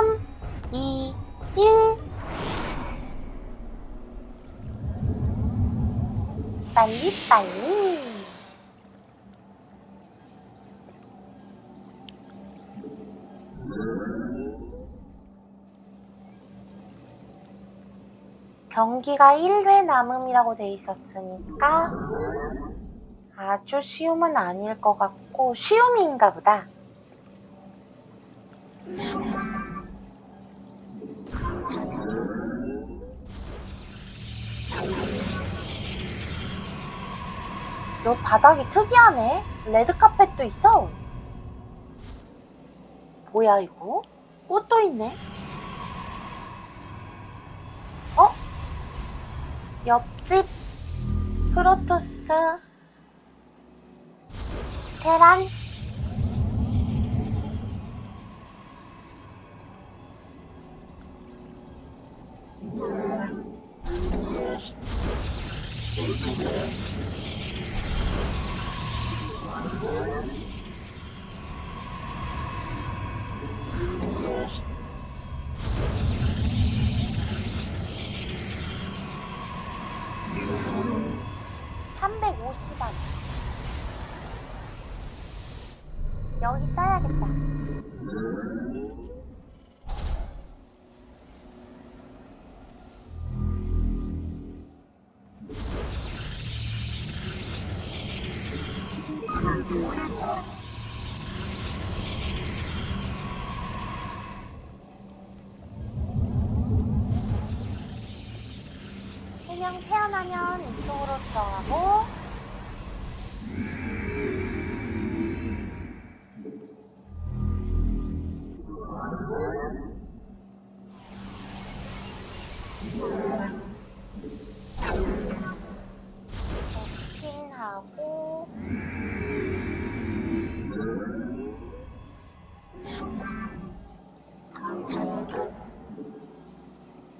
3, 2, 1. 빨리, 빨리. 경기가 1회 남음이라고 돼 있었으니까 아주 쉬움은 아닐 것 같고 쉬움인가 보다. 요 바닥이 특이하네. 레드 카펫도 있어. 뭐야 이거? 꽃도 있네. 어? 옆집 프로토스 테란 여기 써야겠다. 해명 태어나면 이쪽으로 들어가고 스킨하고.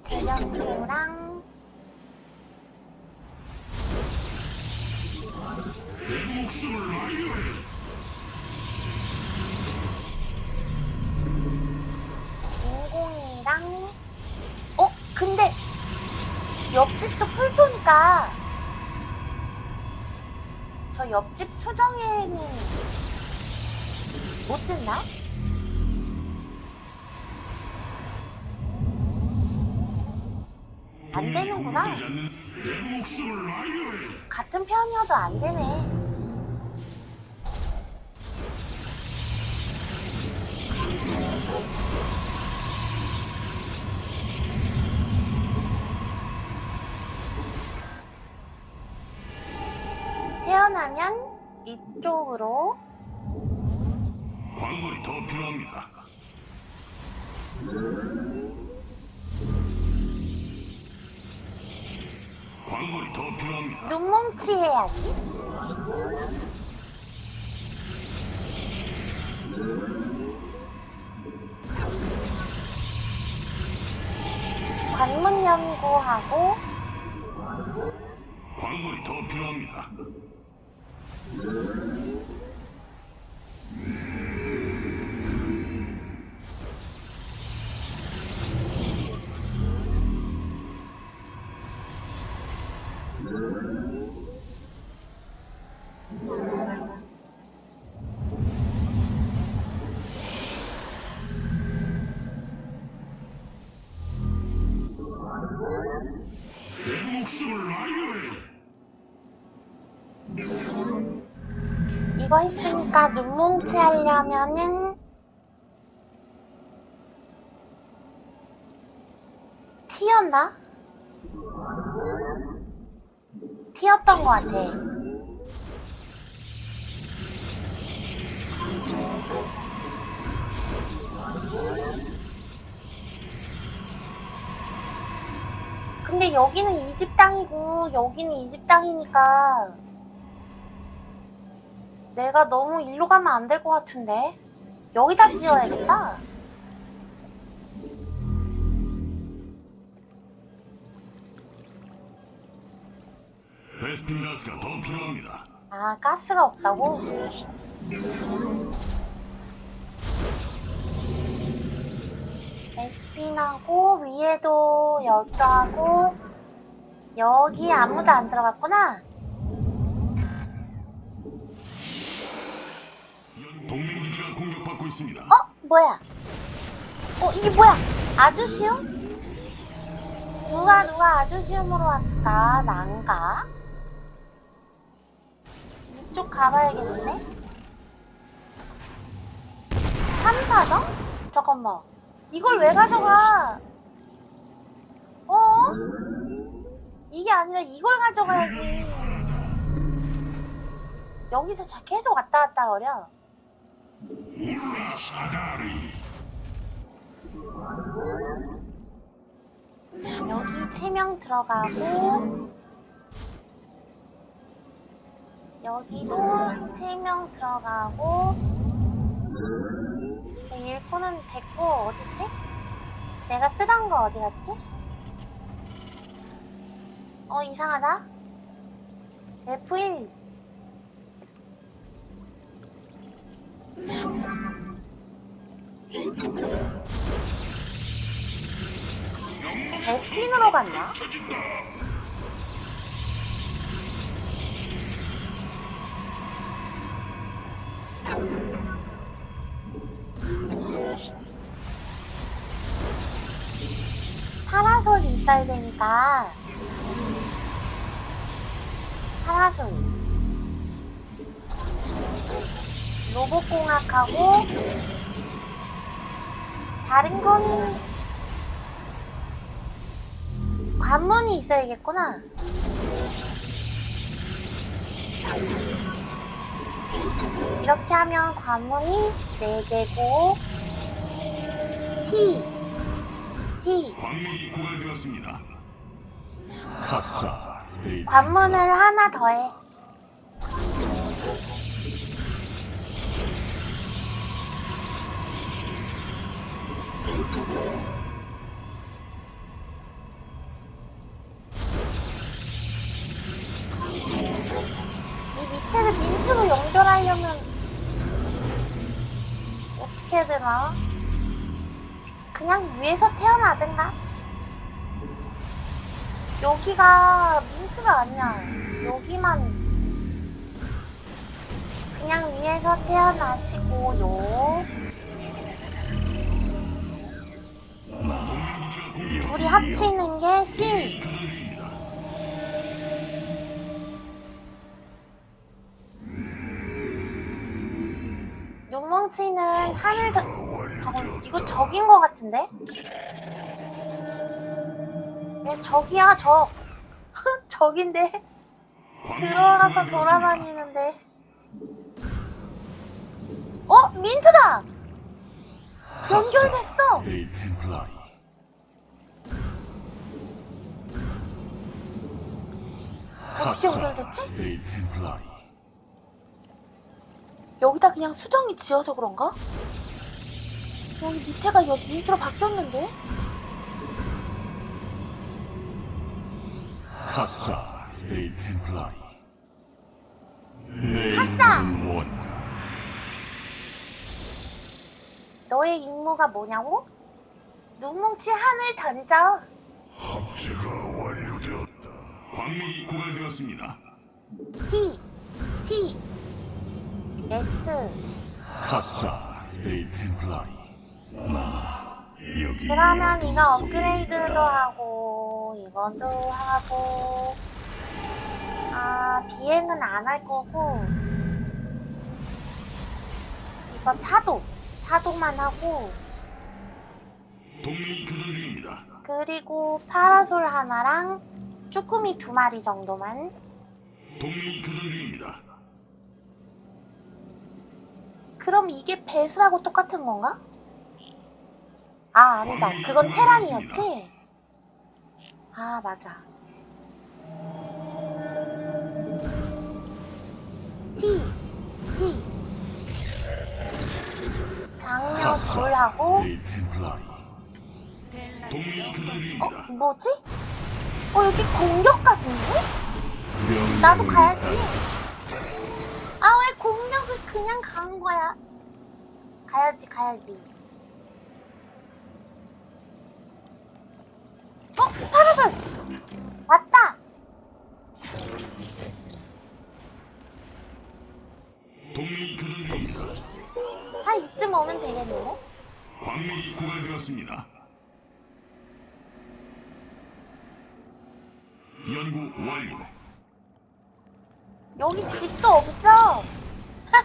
재련주랑 인공이랑 옆집도 풀도니까 저 옆집 수정에는 못 짓나? 안 되는구나. 같은 편이어도 안 되네. 이쪽으로 광물이 더 필요합니다. 광물이 더 필요합니다. 눈뭉치 해야지. 관문 연구하고 광물이 더 필요합니다. 내 목숨을 아유해 이거 했으니까 눈뭉치 하려면은 T였나? T였던 것 같아. 근데 여기는 이 집 땅이고 여기는 이 집 땅이니까 내가 너무 일로 가면 안 될 것 같은데 여기다 지어야겠다 베스핀 가스가 더 필요합니다. 아 가스가 없다고? 에스핀하고 위에도 여기도 하고 여기 아무도 안 들어갔구나. 있습니다. 어? 뭐야? 어 이게 뭐야? 아주 쉬움? 누가 누가 아주 쉬움으로 왔을까? 난가? 이쪽 가봐야겠는데? 탐사정? 잠깐만 이걸 왜 가져가? 어? 이게 아니라 이걸 가져가야지 여기서 자 계속 왔다 갔다 거려 울라 사다리. 여기 세 명 들어가고 여기도 세 명 들어가고 네, 일꾼은 됐고 어딨지? 내가 쓰던 거 어디 갔지? 어 이상하다 F1 베스핀으로 갔나? 파라솔이 있어야 되니까 파라솔 로봇공학하고 다른 건 관문이 있어야겠구나 이렇게 하면 관문이 4개고 T T 광맥이 고갈되었습니다. 관문을 하나 더해. 밑에를 민트로 연결하려면 어떻게 해야 되나? 그냥 위에서 태어나든가? 여기가 민트가 아니야. 여기만 그냥 위에서 태어나시고요. 둘이 합치는 게 C. 눈멍치는 하늘 더... 잠깐, 이거 적인 것 같은데? 왜 적이야 적? 적인데? 고갈되었습니다. 돌아다니는데. 어? 민트다! 연결됐어! 어떻게 연결됐지? 여기다 그냥 수정이 지어서 그런가? 여기 밑에가 여기 민트로 바뀌었는데? 가사 데이 템플라리 뭔가 너의 임무가 뭐냐고? 눈뭉치 하늘 던져. 합체가. 광맥이 고갈되었습니다. T, T, S. 가사 데이 템플라리 여기 그러면 이거 업그레이드도 하고, 이것도 하고, 아, 비행은 안 할 거고, 이거 사도, 사도만 하고, 동맹이 교전 중입니다. 그리고 파라솔 하나랑 쭈꾸미 두 마리 정도만. 동맹이 교전 중입니다. 그럼 이게 배수라고 똑같은 건가? 아, 아니다. 그건 테란이었지? 아, 맞아. T, T. 둘하고, 데이 템플라리 동맹이 교전 어, 중입니다. 뭐지? 어 여기 공격 갔는데? 나도 가야지. 아 왜 공격을 그냥 간 거야? 가야지 가야지. 어 파라솔 왔다. 아 이쯤 오면 되겠는데? 광물 입구가 되었습니다 연구 완료. 여기 집도 없어!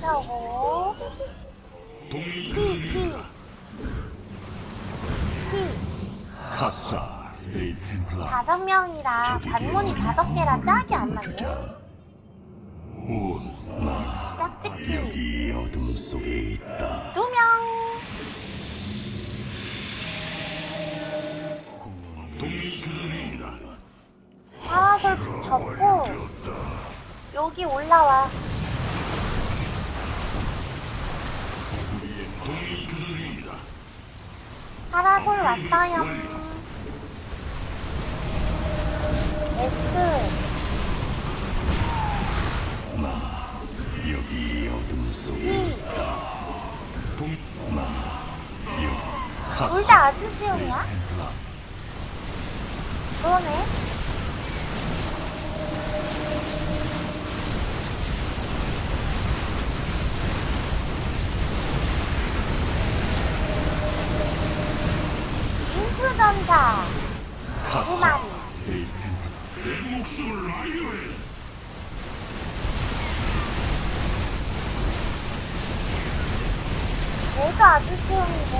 펴고, 동맹이 티, 티. 티. 카사 데이 템플라리 다섯 명이라 관문이 다섯 개라 짝이 안 맞네. 온 짝짓기 이 어둠 속에 있다 두 동맹이 중입니다. 파란솔 접고 여기 올라와. 파라솔 왔어요. S 여기 어둠 속에 T 동둘 카사 다 아주 쉬움이야? 그러네. 인수전사 두 카사 마리. 데이 템플라리 내 목숨을 아유해. 얘가 아주 쉬움인데.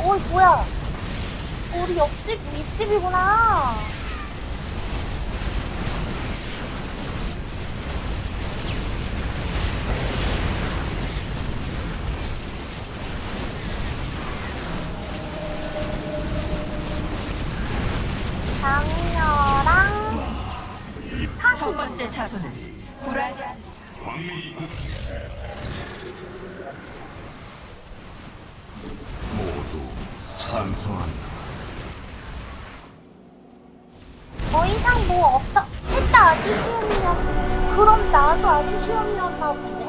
어이 뭐야? 우리 옆집 윗집이구나. 장녀랑 첫 번째 차소는 불하지. 않 광맥이 고 모두 찬송한다 더 이상 뭐 없어? 셋 다 아주 시험이면 그럼 나도 아주 시험이었나 보네.